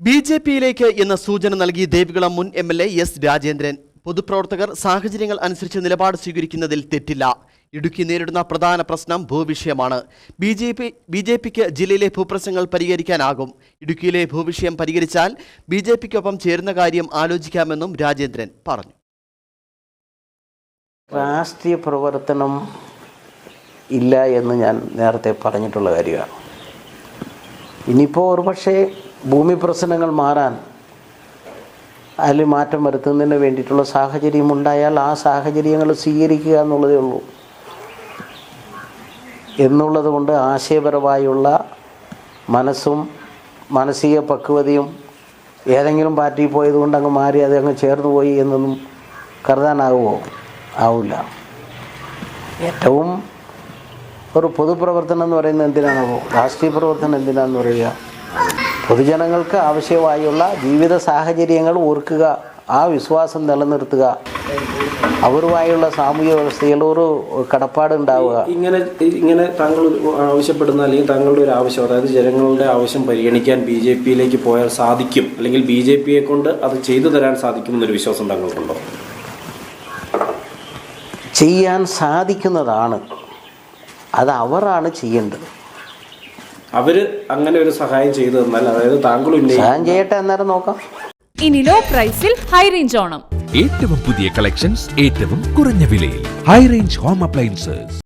B J പിയിലേക്ക് എന്ന സൂചന നൽകി ദേവികുളം മുൻ M L A S Rajendran. പൊതുപ്രവർത്തകർ സാഹചര്യങ്ങൾ അനുസരിച്ച് നിലപാട് സ്വീകരിക്കുന്നതിൽ തെറ്റില്ല. ഇടുക്കി നേരിടുന്ന പ്രധാന പ്രശ്നം ഭൂവിഷയമാണ്. B J P B J പിക്ക് ജില്ലയിലെ ഭൂപ്രശ്നങ്ങൾ പരിഹരിക്കാനാകും. ഇടുക്കിയിലെ ഭൂവിഷയം പരിഹരിച്ചാൽ ബി ജെ പിക്കൊപ്പം ചേരുന്ന കാര്യം ആലോചിക്കാമെന്നും രാജേന്ദ്രൻ പറഞ്ഞു. രാഷ്ട്രീയ പ്രവർത്തനം ഇല്ല എന്ന് ഞാൻ നേരത്തെ പറഞ്ഞിട്ടുള്ള കാര്യമാണ്. ഇനിയിപ്പോൾ ഒരുപക്ഷെ ഭൂമി പ്രശ്നങ്ങൾ മാറാൻ അതിൽ മാറ്റം വരുത്തുന്നതിന് വേണ്ടിയിട്ടുള്ള സാഹചര്യം ഉണ്ടായാൽ ആ സാഹചര്യങ്ങൾ സ്വീകരിക്കുക എന്നുള്ളതേ ഉള്ളൂ. എന്നുള്ളത് കൊണ്ട് ആശയപരമായുള്ള മനസ്സും മാനസിക പക്വതയും ഏതെങ്കിലും പാർട്ടി പോയത് കൊണ്ട് അങ്ങ് മാറി അത് അങ്ങ് ചേർന്ന് പോയി എന്നൊന്നും കരുതാനാകുമോ ആവില്ല. ഏറ്റവും ഒരു പൊതുപ്രവർത്തനം എന്ന് പറയുന്നത് എന്തിനാണോ രാഷ്ട്രീയ പ്രവർത്തനം എന്തിനാണെന്ന് പറയുക? പൊതുജനങ്ങൾക്ക് ആവശ്യമായുള്ള ജീവിത സാഹചര്യങ്ങൾ ഓർക്കുക ആ വിശ്വാസം നിലനിർത്തുക. അവരുമായുള്ള സാമൂഹ്യ വ്യവസ്ഥയിൽ ഒരു കടപ്പാടുണ്ടാവുക ഇങ്ങനെ ഇങ്ങനെ താങ്കൾ ആവശ്യപ്പെടുന്ന അല്ലെങ്കിൽ താങ്കളുടെ ഒരു ആവശ്യം അതായത് ജനങ്ങളുടെ ആവശ്യം പരിഗണിക്കാൻ ബി ജെ പിയിലേക്ക് പോയാൽ സാധിക്കും അല്ലെങ്കിൽ ബി ജെ പിയെ കൊണ്ട് അത് ചെയ്തു തരാൻ സാധിക്കും എന്നൊരു വിശ്വാസം താങ്കൾക്കുണ്ടോ? ചെയ്യാൻ സാധിക്കുന്നതാണ്. അത് അവരാണ് ചെയ്യേണ്ടത്. അവർ അങ്ങനെ ഒരു സഹായം ചെയ്തു തന്നാൽ അതായത് താങ്കൾ സഹായം ചെയ്യട്ടെ അന്നേരം നോക്കാം. ഇനി ലോ പ്രൈസിൽ ഹൈ റേഞ്ച് ഓണം. ഏറ്റവും പുതിയ കളക്ഷൻസ് ഏറ്റവും കുറഞ്ഞ വിലയിൽ. High range home appliances